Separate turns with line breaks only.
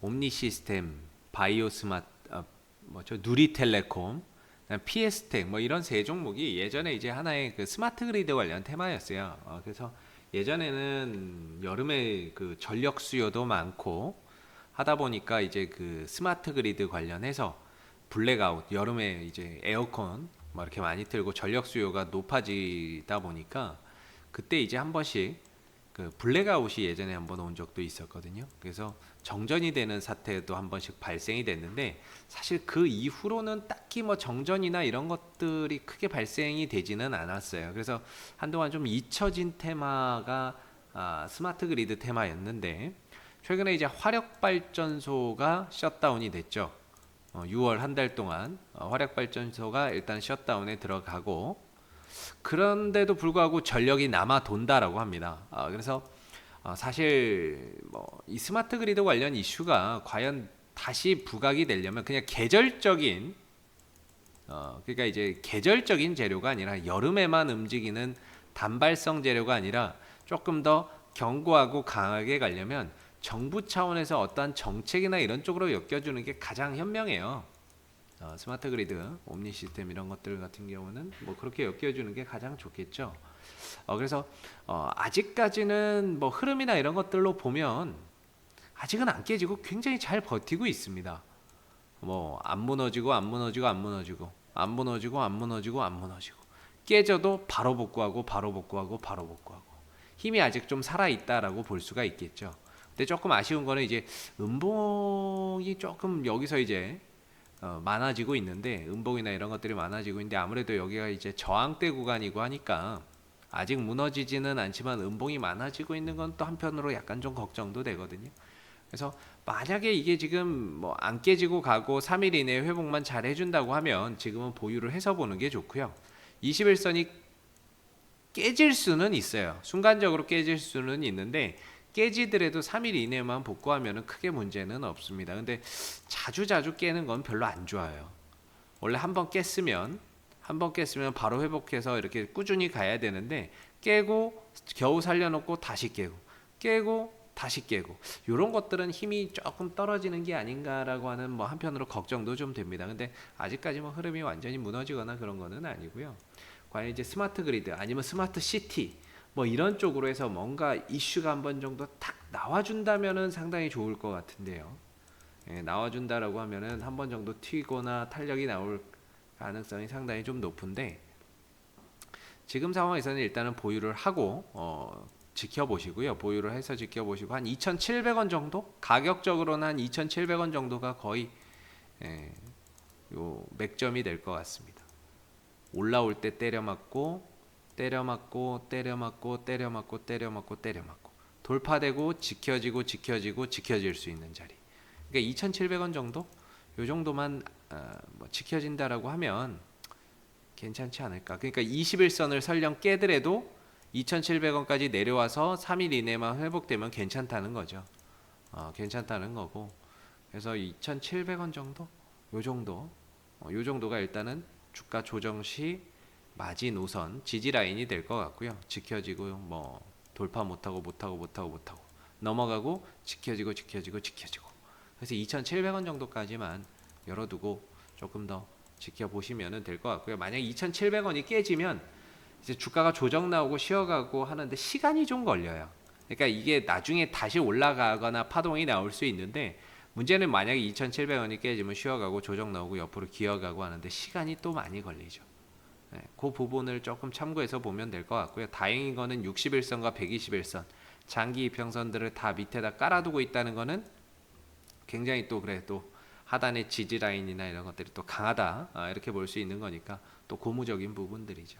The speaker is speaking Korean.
옴니 시스템, 바이오 스마트, 아, 뭐죠 누리텔레콤, 피에스텍 뭐 이런 세 종목이 예전에 이제 하나의 그 스마트 그리드 관련 테마였어요. 어, 그래서 예전에는 여름에 그 전력 수요도 많고 하다 보니까 이제 그 스마트 그리드 관련해서 블랙아웃 여름에 이제 에어컨 뭐 이렇게 많이 틀고 전력 수요가 높아지다 보니까 그때 이제 한 번씩 그 블랙아웃이 예전에 한번 온 적도 있었거든요. 그래서 정전이 되는 사태도 한 번씩 발생이 됐는데 사실 그 이후로는 딱히 뭐 정전이나 이런 것들이 크게 발생이 되지는 않았어요. 그래서 한동안 좀 잊혀진 테마가 아, 스마트 그리드 테마였는데 최근에 이제 화력 발전소가 셧다운이 됐죠. 어, 6월 한 달 동안 어, 화력 발전소가 일단 셧다운에 들어가고 그런데도 불구하고 전력이 남아 돈다라고 합니다. 아, 그래서 어, 사실 뭐 이 스마트 그리드 관련 이슈가 과연 다시 부각이 되려면 그냥 계절적인 어, 그러니까 이제 계절적인 재료가 아니라 여름에만 움직이는 단발성 재료가 아니라 조금 더 견고하고 강하게 가려면 정부 차원에서 어떠한 정책이나 이런 쪽으로 엮여주는 게 가장 현명해요. 어, 스마트 그리드, 옴니 시스템 이런 것들 같은 경우는 뭐 그렇게 엮여주는 게 가장 좋겠죠. 어, 그래서 어, 아직까지는 뭐 흐름이나 이런 것들로 보면 아직은 안 깨지고 굉장히 잘 버티고 있습니다. 뭐 안 무너지고 안 무너지고 안 무너지고 안 무너지고 안 무너지고 안 무너지고 깨져도 바로 복구하고 바로 복구하고 바로 복구하고 힘이 아직 좀 살아 있다라고 볼 수가 있겠죠. 근데 조금 아쉬운 거는 이제 음봉이 조금 여기서 이제 어, 많아지고 있는데 음봉이나 이런 것들이 많아지고 있는데 아무래도 여기가 이제 저항대 구간이고 하니까 아직 무너지지는 않지만 음봉이 많아지고 있는 건 또 한편으로 약간 좀 걱정도 되거든요. 그래서 만약에 이게 지금 뭐 안 깨지고 가고 3일 이내에 회복만 잘 해준다고 하면 지금은 보유를 해서 보는 게 좋고요. 21선이 깨질 수는 있어요. 순간적으로 깨질 수는 있는데 깨지더라도 3일 이내만 복구하면 크게 문제는 없습니다. 근데 자주 자주 깨는 건 별로 안 좋아요. 원래 한 번 깼으면 한 번 깼으면 바로 회복해서 이렇게 꾸준히 가야 되는데 깨고 겨우 살려놓고 다시 깨고 깨고 다시 깨고 이런 것들은 힘이 조금 떨어지는 게 아닌가라고 하는 뭐 한편으로 걱정도 좀 됩니다. 근데 아직까지 뭐 흐름이 완전히 무너지거나 그런 거는 아니고요. 과연 이제 스마트 그리드 아니면 스마트 시티 뭐 이런 쪽으로 해서 뭔가 이슈가 한 번 정도 탁 나와준다면은 상당히 좋을 것 같은데요. 예, 나와준다라고 하면은 한 번 정도 튀거나 탄력이 나올 가능성이 상당히 좀 높은데 지금 상황에서는 일단은 보유를 하고 어, 지켜보시고요. 보유를 해서 지켜보시고 한 2,700원 정도 가격적으로는 한 2,700원 정도가 거의 예, 요 맥점이 될 것 같습니다. 올라올 때 때려 맞고 때려 맞고 때려 맞고 때려 맞고 때려 맞고 때려 맞고 돌파되고 지켜지고 지켜지고 지켜질 수 있는 자리. 그러니까 2,700원 정도 요 정도만 어, 뭐 지켜진다라고 하면 괜찮지 않을까. 그러니까 21선을 설령 깨더라도 2,700원까지 내려와서 3일 이내만 회복되면 괜찮다는 거죠. 어, 괜찮다는 거고. 그래서 2,700원 정도? 요 정도. 어, 요 정도가 일단은 주가 조정 시 마지노선 지지 라인이 될 것 같고요. 지켜지고 뭐 돌파 못하고 못하고 못하고 못하고 넘어가고 지켜지고 지켜지고 지켜지고. 그래서 2,700원 정도까지만 열어두고 조금 더 지켜보시면 될 것 같고요. 만약 2,700원이 깨지면 이제 주가가 조정 나오고 쉬어가고 하는데 시간이 좀 걸려요. 그러니까 이게 나중에 다시 올라가거나 파동이 나올 수 있는데 문제는 만약에 2,700원이 깨지면 쉬어가고 조정 나오고 옆으로 기어가고 하는데 시간이 또 많이 걸리죠. 네, 그 부분을 조금 참고해서 보면 될 것 같고요. 다행인 거는 61선과 121선 장기 이평선들을 다 밑에다 깔아두고 있다는 거는 굉장히 또 그래 또 하단의 지지 라인이나 이런 것들이 또 강하다 아, 이렇게 볼 수 있는 거니까 또 고무적인 부분들이죠.